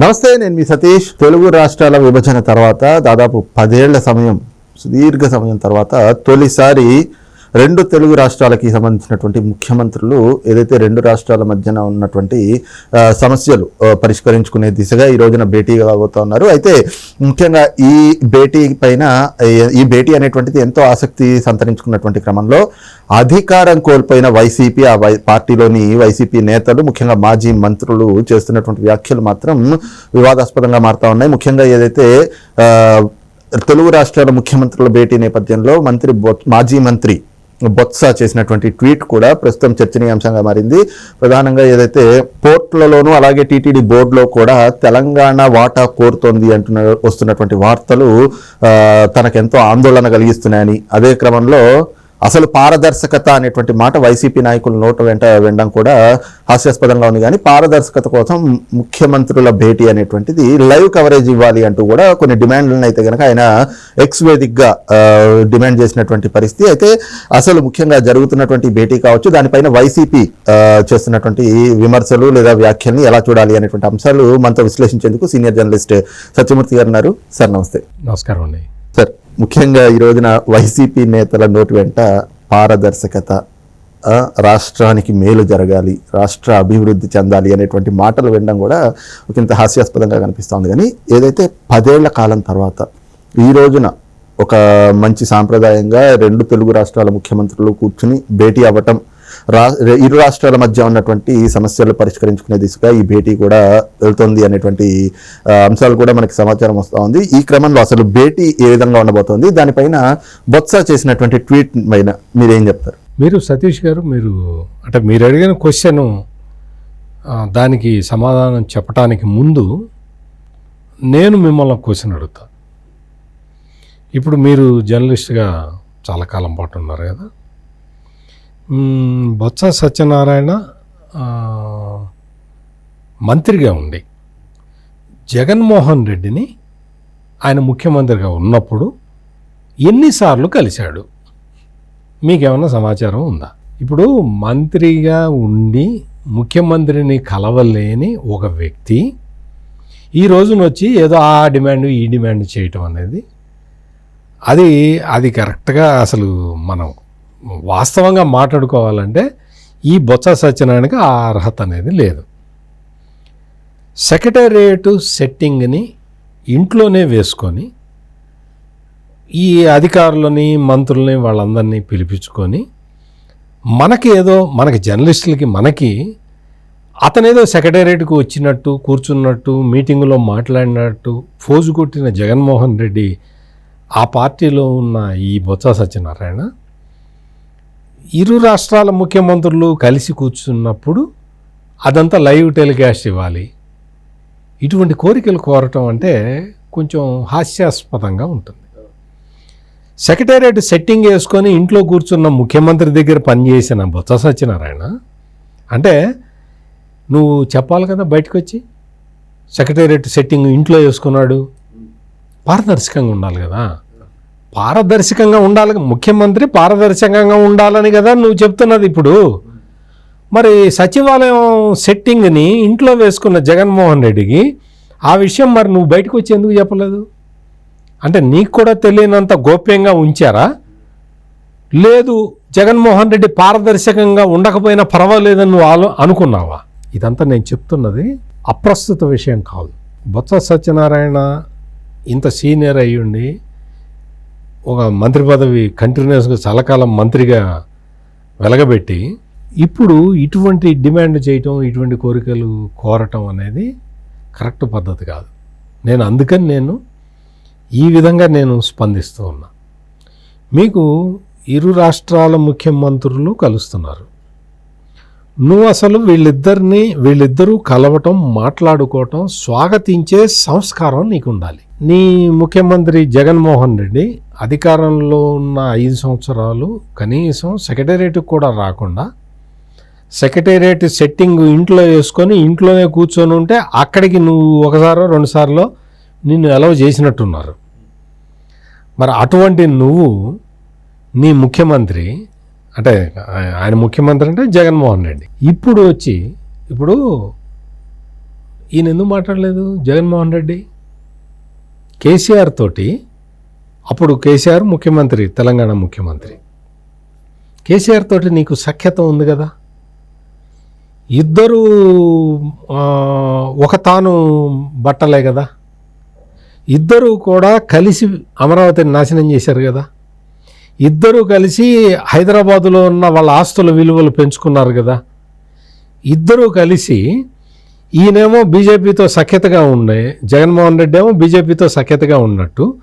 నమస్తే నేను మీ సతీష్. తెలుగు రాష్ట్రాల విభజన తర్వాత దాదాపు పదేళ్ళ సమయం సుదీర్ఘ సమయం తర్వాత తొలిసారి రెండు తెలుగు రాష్ట్రాలకి సంబంధించినటువంటి ముఖ్యమంత్రులు ఏదైతే రెండు రాష్ట్రాల మధ్యన ఉన్నటువంటి సమస్యలు పరిష్కరించుకునే దిశగా ఈ రోజున భేటీ కాబోతా ఉన్నారు అయితే ముఖ్యంగా ఈ భేటీ పైన ఈ- భేటీ అనేటువంటిది ఎంతో ఆసక్తి సంతరించుకున్నటువంటి క్రమంలో అధికారం కోల్పోయిన వైసీపీ ఆ వై పార్టీలోని వైసీపీ నేతలు ముఖ్యంగా మాజీ మంత్రులు చేస్తున్నటువంటి వ్యాఖ్యలు మాత్రం వివాదాస్పదంగా మారుతూ ఉన్నాయి. ముఖ్యంగా ఏదైతే తెలుగు రాష్ట్రాల ముఖ్యమంత్రుల భేటీ నేపథ్యంలో మంత్రి బొ- మాజీ మంత్రి బొత్స చేసినటువంటి ట్వీట్ కూడా ప్రస్తుతం చర్చనీయాంశంగా మారింది. ప్రధానంగా ఏదైతే పోర్ట్లలోనూ అలాగే టీటీడీ బోర్డులో కూడా తెలంగాణ వాటా కోరుతోంది అంటున్న వస్తున్నటువంటి వార్తలు తనకెంతో ఆందోళన కలిగిస్తున్నాయని. అదే క్రమంలో అసలు పారదర్శకత అనేటువంటి మాట వైసీపీ నాయకుల నోట వెంట వినడం కూడా హాస్యాస్పదంగా ఉంది. కానీ పారదర్శకత కోసం ముఖ్యమంత్రుల భేటీ అనేటువంటిది లైవ్ కవరేజ్ ఇవ్వాలి అంటూ కూడా కొన్ని డిమాండ్లను అయితే కనుక ఆయన ఎక్స్ వేదిక్గా ఆ, డిమాండ్ చేసినటువంటి పరిస్థితి. అయితే అసలు ముఖ్యంగా జరుగుతున్నటువంటి భేటీ కావచ్చు దానిపైన వైసీపీ చేస్తున్నటువంటి విమర్శలు లేదా వ్యాఖ్యల్ని ఎలా చూడాలి అనేటువంటి అంశాలు మనతో విశ్లేషించేందుకు సీనియర్ జర్నలిస్ట్ సత్యమూర్తి గారు ఉన్నారు. సార్ నమస్తే. నమస్కారం అండి. సార్ ముఖ్యంగా ఈ రోజున వైసీపీ నేతల నోటి వెంట పారదర్శకత రాష్ట్రానికి మేలు జరగాలి రాష్ట్ర అభివృద్ధి చెందాలి అనేటువంటి మాటలు వినడం కూడా ఒకంత హాస్యాస్పదంగా కనిపిస్తోంది. కానీ ఏదైతే పదేళ్ళ కాలం తర్వాత ఈ రోజున ఒక మంచి సాంప్రదాయంగా రెండు తెలుగు రాష్ట్రాల ముఖ్యమంత్రులు కూర్చుని భేటీ అవ్వటం ఇరు రాష్ట్రాల మధ్య ఉన్నటువంటి సమస్యలు పరిష్కరించుకునే దిశగా ఈ భేటీ కూడా వెళ్తుంది అనేటువంటి అంశాలు కూడా మనకి సమాచారం వస్తూ ఉంది. ఈ క్రమంలో అసలు భేటీ ఏ విధంగా ఉండబోతోంది? దానిపైన బొత్స చేసినటువంటి ట్వీట్ పైన మీరేం చెప్తారు? మీరు సతీష్ గారు మీరు అంటే మీరు అడిగిన క్వశ్చన్ దానికి సమాధానం చెప్పడానికి ముందు నేను మిమ్మల్ని క్వశ్చన్ అడుగుతా. ఇప్పుడు మీరు జర్నలిస్ట్గా చాలా కాలం పాటు ఉన్నారు కదా? బొత్స సత్యనారాయణ మంత్రిగా ఉండి జగన్మోహన్ రెడ్డిని ఆయన ముఖ్యమంత్రిగా ఉన్నప్పుడు ఎన్నిసార్లు కలిశాడు? మీకేమన్నా సమాచారం ఉందా? ఇప్పుడు మంత్రిగా ఉండి ముఖ్యమంత్రిని కలవలేని ఒక వ్యక్తి ఈ రోజున వచ్చి ఏదో ఆ డిమాండ్ ఈ డిమాండ్ చేయటం అనేది అది అది కరెక్ట్గా అసలు మనం వాస్తవంగా మాట్లాడుకోవాలంటే ఈ బొత్స సత్యనారాయణకి ఆ అర్హత అనేది లేదు. సెక్రటేరియట్ సెట్టింగ్ని ఇంట్లోనే వేసుకొని ఈ అధికారులని మంత్రుల్ని వాళ్ళందరినీ పిలిపించుకొని మనకి ఏదో మనకి జర్నలిస్టులకి మనకి అతనేదో సెక్రటేరియట్కి వచ్చినట్టు కూర్చున్నట్టు మీటింగులో మాట్లాడినట్టు ఫోజు కొట్టిన జగన్మోహన్ రెడ్డి ఆ పార్టీలో ఉన్న ఈ బొత్స సత్యనారాయణ ఇరు రాష్ట్రాల ముఖ్యమంత్రులు కలిసి కూర్చున్నప్పుడు అదంతా లైవ్ టెలికాస్ట్ ఇవ్వాలి. ఇటువంటి కోరికలు కోరటం అంటే కొంచెం హాస్యాస్పదంగా ఉంటుంది. సెక్రటేరియట్ సెట్టింగ్ వేసుకొని ఇంట్లో కూర్చున్న ముఖ్యమంత్రి దగ్గర పనిచేసిన బొత్స సత్యనారాయణ అంటే నువ్వు చెప్పాలి కదా బయటకు వచ్చి సెక్రటేరియట్ సెట్టింగ్ ఇంట్లో వేసుకున్నాడు. పారదర్శకంగా ఉండాలి కదా. పారదర్శకంగా ఉండాలి. ముఖ్యమంత్రి పారదర్శకంగా ఉండాలని కదా నువ్వు చెప్తున్నది ఇప్పుడు. మరి సచివాలయం సెట్టింగ్ని ఇంట్లో వేసుకున్న జగన్మోహన్ రెడ్డికి ఆ విషయం మరి నువ్వు బయటకు వచ్చి ఎందుకు చెప్పలేదు? అంటే నీకు కూడా తెలియనంత గోప్యంగా ఉంచారా? లేదు జగన్మోహన్ రెడ్డి పారదర్శకంగా ఉండకపోయినా పర్వాలేదని నువ్వు ఆలో అనుకున్నావా? ఇదంతా నేను చెప్తున్నది అప్రస్తుత విషయం కాదు. బొత్స సత్యనారాయణ ఇంత సీనియర్ అయ్యుండి ఒక మంత్రి పదవి కంటిన్యూస్గా చాలా కాలం మంత్రిగా వెలగబెట్టి ఇప్పుడు ఇటువంటి డిమాండ్ చేయటం ఇటువంటి కోరికలు కోరటం అనేది కరెక్ట్ పద్ధతి కాదు. నేను అందుకని నేను ఈ విధంగా నేను స్పందిస్తూ ఉన్నా. మీకు ఇరు రాష్ట్రాల ముఖ్యమంత్రులు కలుస్తున్నారు. నువ్వు అసలు వీళ్ళిద్దరిని వీళ్ళిద్దరూ కలవటం మాట్లాడుకోవటం స్వాగతించే సంస్కారం నీకు ఉండాలి నీ ముఖ్యమంత్రి జగన్మోహన్ రెడ్డి అధికారంలో ఉన్న ఐదు సంవత్సరాలు కనీసం సెక్రటేరియట్కి కూడా రాకుండా సెక్రటేరియట్ సెట్టింగ్ ఇంట్లో వేసుకొని ఇంట్లోనే కూర్చొని ఉంటే అక్కడికి నువ్వు ఒకసారో రెండుసార్లు నిన్ను ఎలవ్ చేసినట్టున్నారు. మరి అటువంటి నువ్వు నీ ముఖ్యమంత్రి అంటే ఆయన ముఖ్యమంత్రి అంటే జగన్మోహన్ రెడ్డి. ఇప్పుడు వచ్చి ఇప్పుడు ఈయన ఎందుకు మాట్లాడలేదు జగన్మోహన్ రెడ్డి? కేసీఆర్ తోటి అప్పుడు కేసీఆర్ ముఖ్యమంత్రి తెలంగాణ ముఖ్యమంత్రి. కేసీఆర్ తోటి నీకు సఖ్యత ఉంది కదా? ఇద్దరు ఒక తాను బట్టలే కదా? ఇద్దరు కూడా కలిసి అమరావతిని నాశనం చేశారు కదా? ఇద్దరు కలిసి హైదరాబాదులో ఉన్న వాళ్ళ ఆస్తుల విలువలు పెంచుకున్నారు కదా? ఇద్దరూ కలిసి ఈయనేమో బీజేపీతో సఖ్యతగా ఉండే జగన్మోహన్ రెడ్డి ఏమో బీజేపీతో సఖ్యతగా ఉన్నట్టు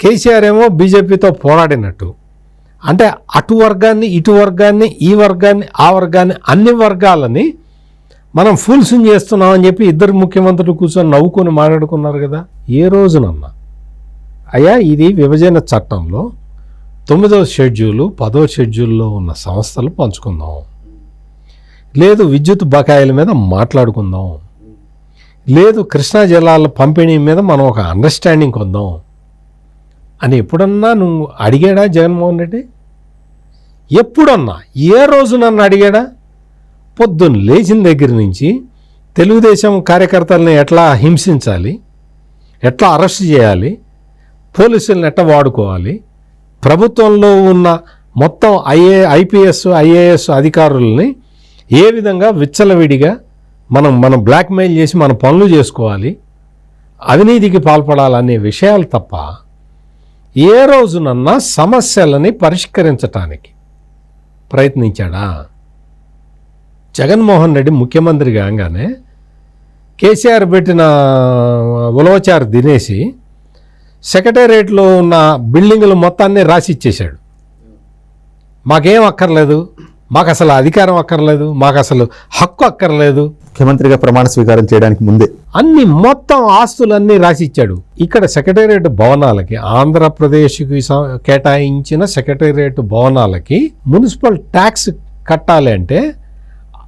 కేసీఆర్ ఏమో బీజేపీతో పోరాడినట్టు. అంటే అటు వర్గాన్ని ఇటు వర్గాన్ని ఈ వర్గాన్ని ఆ వర్గాన్ని అన్ని వర్గాలని మనం ఫుల్ స్వింగ్ చేస్తున్నామని చెప్పి ఇద్దరు ముఖ్యమంత్రులు కూర్చొని నవ్వుకొని మాట్లాడుకున్నారు కదా. ఏ రోజునన్నా. అయ్యా ఇది విభజన చట్టంలో తొమ్మిదవ షెడ్యూలు పదో షెడ్యూల్లో ఉన్న సంస్థలు పంచుకుందాం. లేదు విద్యుత్ బకాయిల మీద మాట్లాడుకుందాం. లేదు కృష్ణా జిల్లాల పంపిణీ మీద మనం ఒక అండర్స్టాండింగ్ కొందాం. అని ఎప్పుడన్నా నువ్వు అడిగాడా జగన్మోహన్ రెడ్డి? ఎప్పుడన్నా? ఏ రోజు నన్ను అడిగాడా? పొద్దున్న లేచిన దగ్గర నుంచి తెలుగుదేశం కార్యకర్తల్ని ఎట్లా హింసించాలి? ఎట్లా అరెస్ట్ చేయాలి? పోలీసులను ఎట్లా వాడుకోవాలి? ప్రభుత్వంలో ఉన్న మొత్తం ఐఏ ఐపీఎస్ ఐఏఎస్ అధికారుల్ని ఏ విధంగా విచ్చలవిడిగా మనం మనం బ్లాక్మెయిల్ చేసి మన పనులు చేసుకోవాలి? అవినీతికి పాల్పడాలనే విషయాలు తప్ప ఏ రోజునన్నా సమస్యలని పరిష్కరించటానికి ప్రయత్నించాడా? జగన్మోహన్ రెడ్డి ముఖ్యమంత్రి కాగానే కేసీఆర్ పెట్టిన ఉలవచారు దినేసి సెక్రటేరియట్లో ఉన్న బిల్డింగులు మొత్తాన్ని రాసి ఇచ్చేశాడు మాకేం అక్కర్లేదు మాకు అసలు అధికారం అక్కర్లేదు మాకు అసలు హక్కు అక్కర్లేదు ముఖ్యమంత్రిగా ప్రమాణ స్వీకారం చేయడానికి ముందే. అన్ని మొత్తం ఆస్తులన్నీ రాసిచ్చాడు. ఇక్కడ సెక్రటేరియట్ భవనాలకి ఆంధ్రప్రదేశ్కి కేటాయించిన సెక్రటేరియట్ భవనాలకి మున్సిపల్ ట్యాక్స్ కట్టాలి అంటే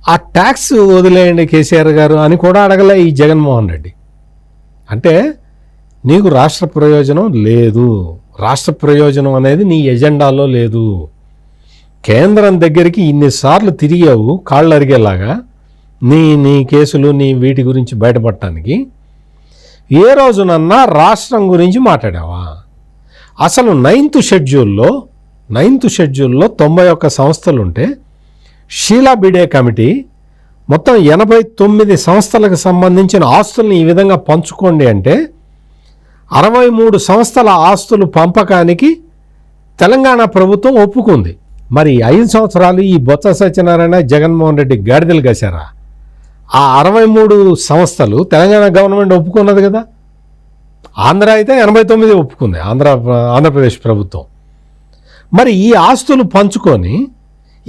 ఆ ట్యాక్స్ వదిలేయండి కేసీఆర్ గారు అని కూడా అడగలే ఈ జగన్మోహన్ రెడ్డి. అంటే నీకు రాష్ట్ర ప్రయోజనం లేదు. రాష్ట్ర ప్రయోజనం అనేది నీ ఎజెండాలో లేదు. కేంద్రం దగ్గరికి ఇన్నిసార్లు తిరిగావు కాళ్ళు అరిగేలాగా నీ నీ కేసులు నీ వీటి గురించి బయటపడటానికి ఏ రోజునన్నా రాష్ట్రం గురించి మాట్లాడావా? అసలు నైన్త్ షెడ్యూల్లో నైన్త్ షెడ్యూల్లో తొంభై ఒక్క సంస్థలుంటే షీలా బిడే కమిటీ మొత్తం ఎనభై తొమ్మిది సంస్థలకు సంబంధించిన ఆస్తుల్ని ఈ విధంగా పంచుకోండి అంటే అరవై మూడు సంస్థల ఆస్తులు పంపకానికి తెలంగాణ ప్రభుత్వం ఒప్పుకుంది. మరి ఐదు సంవత్సరాలు ఈ బొత్స సత్యనారాయణ జగన్మోహన్ రెడ్డి గాడిదలు గశారా? ఆ అరవై మూడు సంస్థలు తెలంగాణ గవర్నమెంట్ ఒప్పుకున్నది కదా. ఆంధ్ర అయితే ఎనభై తొమ్మిది ఒప్పుకుంది ఆంధ్ర ఆంధ్రప్రదేశ్ ప్రభుత్వం. మరి ఈ ఆస్తులు పంచుకొని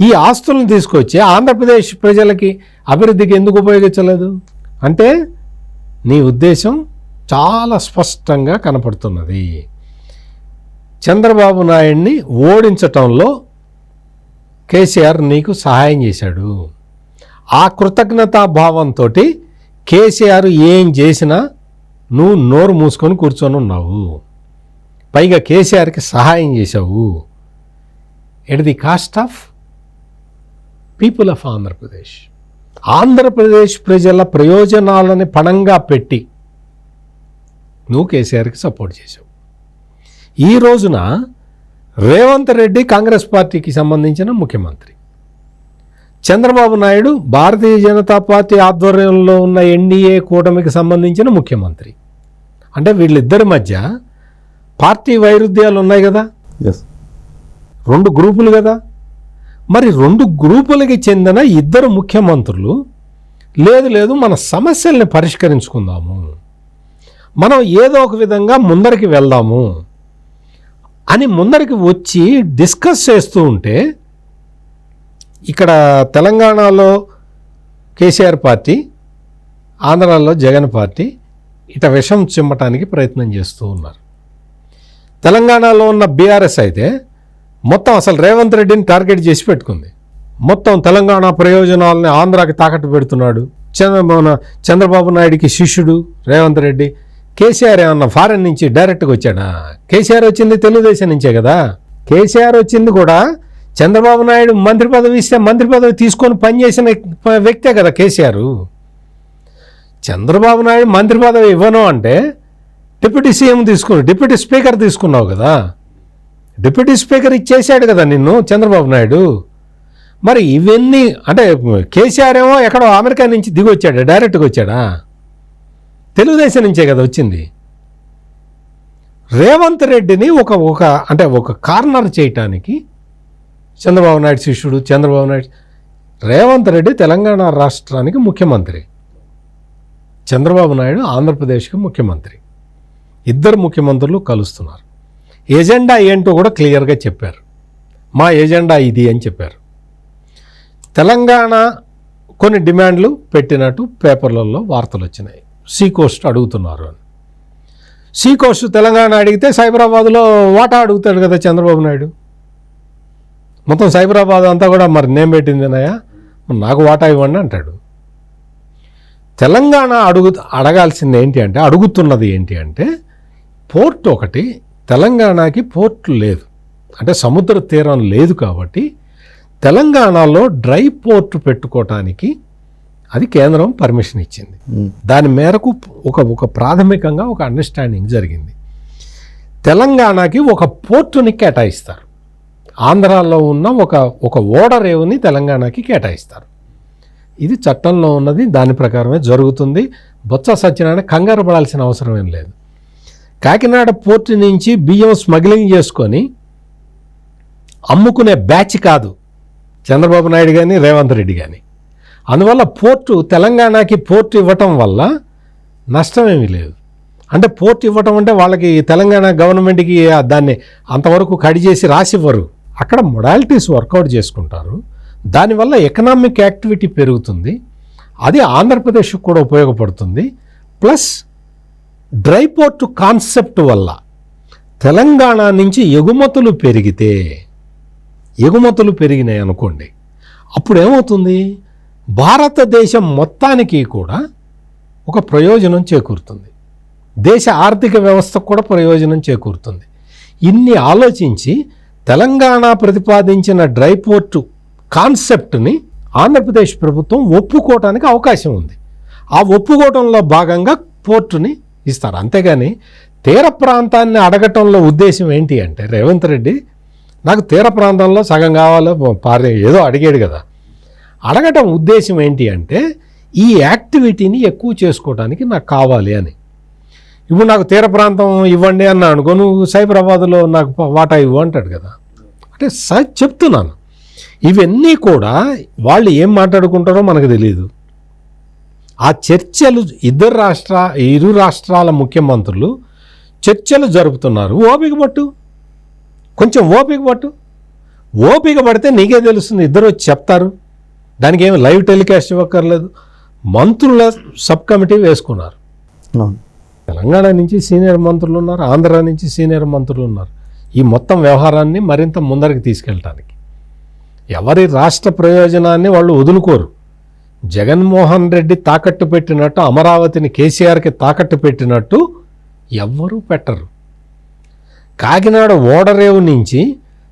ఈ ఆస్తులను తీసుకొచ్చి ఆంధ్రప్రదేశ్ ప్రజలకి అభివృద్ధికి ఎందుకు ఉపయోగించలేదు? అంటే నీ ఉద్దేశం చాలా స్పష్టంగా కనపడుతున్నది. చంద్రబాబు నాయుడిని ఓడించటంలో కేసీఆర్ నీకు సహాయం చేశాడు. ఆ కృతజ్ఞతా భావంతో కేసీఆర్ ఏం చేసినా నువ్వు నోరు మూసుకొని కూర్చొని ఉన్నావు. పైగా కేసీఆర్కి సహాయం చేశావు. At the cost of people of Andhra Pradesh Andhra Pradesh ప్రజల ప్రయోజనాలని పణంగా పెట్టి నువ్వు కేసీఆర్కి సపోర్ట్ చేసావు ఈ రోజున రేవంత్ రెడ్డి కాంగ్రెస్ పార్టీకి సంబంధించిన ముఖ్యమంత్రి. చంద్రబాబు నాయుడు భారతీయ జనతా పార్టీ ఆధ్వర్యంలో ఉన్న ఎన్డీఏ కూటమికి సంబంధించిన ముఖ్యమంత్రి. అంటే వీళ్ళిద్దరి మధ్య పార్టీ వైరుధ్యాలు ఉన్నాయి కదా? రెండు గ్రూపులు కదా? మరి రెండు గ్రూపులకి చెందిన ఇద్దరు ముఖ్యమంత్రులు లేదు లేదు మన సమస్యల్ని పరిష్కరించుకుందాము. మనం ఏదో ఒక విధంగా ముందరికి వెళ్దాము అని ముందరికి వచ్చి డిస్కస్ చేస్తూ ఉంటే ఇక్కడ తెలంగాణలో కేసీఆర్ పార్టీ ఆంధ్రాలో జగన్ పార్టీ ఇట విషం చిమ్మటానికి ప్రయత్నం చేస్తూ ఉన్నారు. తెలంగాణలో ఉన్న బీఆర్ఎస్ అయితే మొత్తం అసలు రేవంత్ రెడ్డిని టార్గెట్ చేసి పెట్టుకుంది. మొత్తం తెలంగాణ ప్రయోజనాలని ఆంధ్రాకి తాకట్టు పెడుతున్నాడు. చంద్రబాబు చంద్రబాబు నాయుడికి శిష్యుడు రేవంత్ రెడ్డి. కేసీఆర్ ఏమన్నా ఫారెన్ నుంచి డైరెక్ట్గా వచ్చాడా? కేసీఆర్ వచ్చింది తెలుగుదేశం నుంచే కదా? కేసీఆర్ వచ్చింది కూడా చంద్రబాబు నాయుడు మంత్రి పదవి ఇస్తే మంత్రి పదవి తీసుకొని పనిచేసిన వ్యక్తే కదా కేసీఆర్. చంద్రబాబు నాయుడు మంత్రి పదవి ఇవ్వను అంటే డిప్యూటీ సీఎం తీసుకున్నావు డిప్యూటీ స్పీకర్ తీసుకున్నావు కదా. డిప్యూటీ స్పీకర్ ఇచ్చేసాడు కదా నిన్ను చంద్రబాబు నాయుడు. మరి ఇవన్నీ అంటే కేసీఆర్ ఏమో ఎక్కడో అమెరికా నుంచి దిగి వచ్చాడు డైరెక్ట్గా వచ్చాడా? తెలుగుదేశం నుంచే కదా వచ్చింది. రేవంత్ రెడ్డిని ఒక ఒక అంటే ఒక కార్నర్ చేయటానికి చంద్రబాబు నాయుడు శిష్యుడు చంద్రబాబు నాయుడు. రేవంత్ రెడ్డి తెలంగాణ రాష్ట్రానికి ముఖ్యమంత్రి. చంద్రబాబు నాయుడు ఆంధ్రప్రదేశ్కి ముఖ్యమంత్రి. ఇద్దరు ముఖ్యమంత్రులు కలుస్తున్నారు. ఎజెండా ఏంటో కూడా క్లియర్గా చెప్పారు. మా ఎజెండా ఇది అని చెప్పారు. తెలంగాణ కొన్ని డిమాండ్లు పెట్టినట్టు పేపర్లలో వార్తలు వచ్చినాయి. సీకోస్ట్ అడుగుతున్నారు అని. సీకోస్ట్ తెలంగాణ అడిగితే సైబరాబాద్లో వాటా అడుగుతాడు కదా చంద్రబాబు నాయుడు. మొత్తం సైబరాబాద్ అంతా కూడా మరి నేను పెట్టిందినయా మరి నాకు వాటా ఇవ్వండి అంటాడు. తెలంగాణ అడుగు అడగాల్సింది ఏంటి అంటే అడుగుతున్నది ఏంటి అంటే పోర్ట్ ఒకటి తెలంగాణకి పోర్ట్ లేదు. అంటే సముద్ర తీరం లేదు కాబట్టి తెలంగాణలో డ్రై పోర్ట్ పెట్టుకోవటానికి అది కేంద్రం పర్మిషన్ ఇచ్చింది. దాని మేరకు ఒక ఒక ప్రాథమికంగా ఒక అండర్స్టాండింగ్ జరిగింది. తెలంగాణకి ఒక పోర్టుని కేటాయిస్తారు. ఆంధ్రాలో ఉన్న ఒక ఒక ఓడరేవుని తెలంగాణకి కేటాయిస్తారు. ఇది చట్టంలో ఉన్నది దాని ప్రకారమే జరుగుతుంది. బొత్స సత్యనారాయణ కంగారు పడాల్సిన అవసరం ఏం లేదు. కాకినాడ పోర్టు నుంచి బియ్యం స్మగ్లింగ్ చేసుకొని అమ్ముకునే బ్యాచ్ కాదు చంద్రబాబు నాయుడు కానీ రేవంత్ రెడ్డి కానీ అందువల్ల పోర్టు తెలంగాణకి పోర్టు ఇవ్వటం వల్ల నష్టమేమీ లేదు. అంటే పోర్ట్ ఇవ్వటం అంటే వాళ్ళకి తెలంగాణ గవర్నమెంట్కి దాన్ని అంతవరకు కడి చేసి రాసివ్వరు. అక్కడ మొడాలిటీస్ వర్కౌట్ చేసుకుంటారు. దానివల్ల ఎకనామిక్ యాక్టివిటీ పెరుగుతుంది. అది ఆంధ్రప్రదేశ్కి కూడా ఉపయోగపడుతుంది. ప్లస్ డ్రై పోర్ట్ కాన్సెప్ట్ వల్ల తెలంగాణ నుంచి ఎగుమతులు పెరిగితే ఎగుమతులు పెరిగినాయి అనుకోండి. అప్పుడు ఏమవుతుంది భారతదేశం మొత్తానికి కూడా ఒక ప్రయోజనం చేకూరుతుంది. దేశ ఆర్థిక వ్యవస్థకు కూడా ప్రయోజనం చేకూరుతుంది. ఇన్ని ఆలోచించి తెలంగాణ ప్రతిపాదించిన డ్రై పోర్టు కాన్సెప్ట్ని ఆంధ్రప్రదేశ్ ప్రభుత్వం ఒప్పుకోవటానికి అవకాశం ఉంది. ఆ ఒప్పుకోవటంలో భాగంగా పోర్టుని ఇస్తారు. అంతేగాని తీర ప్రాంతాన్ని అడగటంలో ఉద్దేశం ఏంటి అంటే రేవంత్ రెడ్డి నాకు తీర ప్రాంతంలో సగం కావాలో పారే ఏదో అడిగాడు కదా. అడగటం ఉద్దేశం ఏంటి అంటే ఈ యాక్టివిటీని ఎక్కువ చేసుకోవడానికి నాకు కావాలి అని. ఇప్పుడు నాకు తీర ప్రాంతం ఇవ్వండి అన్న అనుకో నువ్వు సైబరాబాద్లో నాకు వాటా ఇవ్వు అంటాడు కదా. అంటే స చెప్తున్నాను. ఇవన్నీ కూడా వాళ్ళు ఏం మాట్లాడుకుంటారో మనకు తెలియదు ఆ చర్చలు ఇద్దరు రాష్ట్ర ఇరు రాష్ట్రాల ముఖ్యమంత్రులు చర్చలు జరుపుతున్నారు. ఓపిక పట్టు. కొంచెం ఓపిక పట్టు. ఓపిక పడితే నీకే తెలుస్తుంది ఇద్దరు వచ్చి చెప్తారు. దానికి ఏమి లైవ్ టెలికాస్ట్ ఇవ్వక్కర్లేదు. మంత్రుల సబ్ కమిటీ వేసుకున్నారు. అవును. తెలంగాణ నుంచి సీనియర్ మంత్రులు ఉన్నారు ఆంధ్ర నుంచి సీనియర్ మంత్రులు ఉన్నారు. ఈ మొత్తం వ్యవహారాన్ని మరింత ముందరికి తీసుకెళ్ళటానికి. ఎవరి రాష్ట్ర ప్రయోజనాన్ని వాళ్ళు వదులుకోరు. జగన్మోహన్ రెడ్డి తాకట్టు పెట్టినట్టు అమరావతిని కేసీఆర్కి తాకట్టు పెట్టినట్టు ఎవ్వరూ పెట్టరు. కాకినాడ ఓడరేవు నుంచి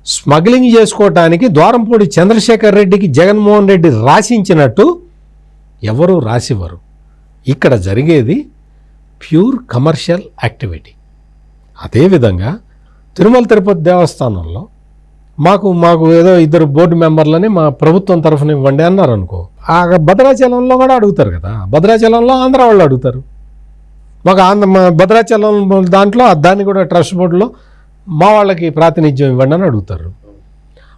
స్మగ్లింగ్ చేసుకోవటానికి ద్వారంపూడి చంద్రశేఖర్ రెడ్డికి జగన్మోహన్ రెడ్డి రాసించినట్టు ఎవరూ రాసివ్వరు. ఇక్కడ జరిగేది ప్యూర్ కమర్షియల్ యాక్టివిటీ. అదేవిధంగా తిరుమల తిరుపతి దేవస్థానంలో మాకు మాకు ఏదో ఇద్దరు బోర్డు మెంబర్లని మా ప్రభుత్వం తరఫున ఇవ్వండి అన్నారు అనుకో ఆ భద్రాచలంలో కూడా అడుగుతారు కదా. భద్రాచలంలో ఆంధ్ర వాళ్ళు అడుగుతారు. మాకు ఆంధ్ర మా భద్రాచలం దాంట్లో దాన్ని కూడా ట్రస్ట్ బోర్డులో మా వాళ్ళకి ప్రాతినిధ్యం ఇవ్వండి అని అడుగుతారు.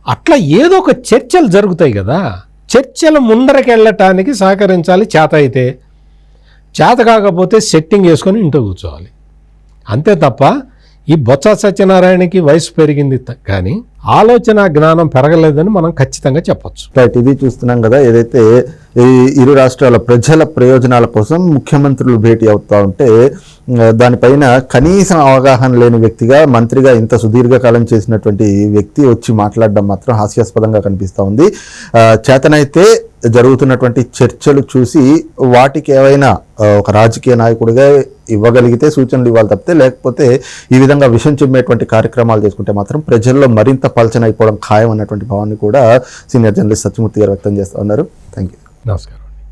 అట్లా ఏదో ఒక చర్చలు జరుగుతాయి కదా. చర్చలు ముందరకెళ్ళటానికి సహకరించాలి చేత అయితే చేత కాకపోతే సెట్టింగ్ వేసుకొని ఇంట్లో కూర్చోవాలి. అంతే తప్ప ఈ బొత్స సత్యనారాయణకి వయసు పెరిగింది కానీ ఆలోచన జ్ఞానం పెరగలేదని మనం ఖచ్చితంగా చెప్పొచ్చు. రైట్ ఇది చూస్తున్నాం కదా ఏదైతే ఈ ఇరు రాష్ట్రాల ప్రజల ప్రయోజనాల కోసం ముఖ్యమంత్రులు భేటీ అవుతా ఉంటే దానిపైన కనీసం అవగాహన లేని వ్యక్తిగా మంత్రిగా ఇంత సుదీర్ఘకాలం చేసినటువంటి వ్యక్తి వచ్చి మాట్లాడడం మాత్రం హాస్యాస్పదంగా కనిపిస్తూ ఉంది. చేతనైతే జరుగుతున్నటువంటి చర్చలు చూసి వాటికి ఏవైనా ఒక రాజకీయ నాయకుడిగా ఇవ్వగలిగితే సూచనలు ఇవ్వాలి తప్పితే లేకపోతే ఈ విధంగా విషం చెమ్మేటువంటి కార్యక్రమాలు చేసుకుంటే మాత్రం ప్రజల్లో మరింత పలచనైపోవడం ఖాయం అన్నటువంటి భావాన్ని కూడా సీనియర్ జర్నలిస్ట్ సత్యమూర్తి గారు వ్యక్తం చేస్తూ ఉన్నారు. థ్యాంక్ యూ నమస్కారం.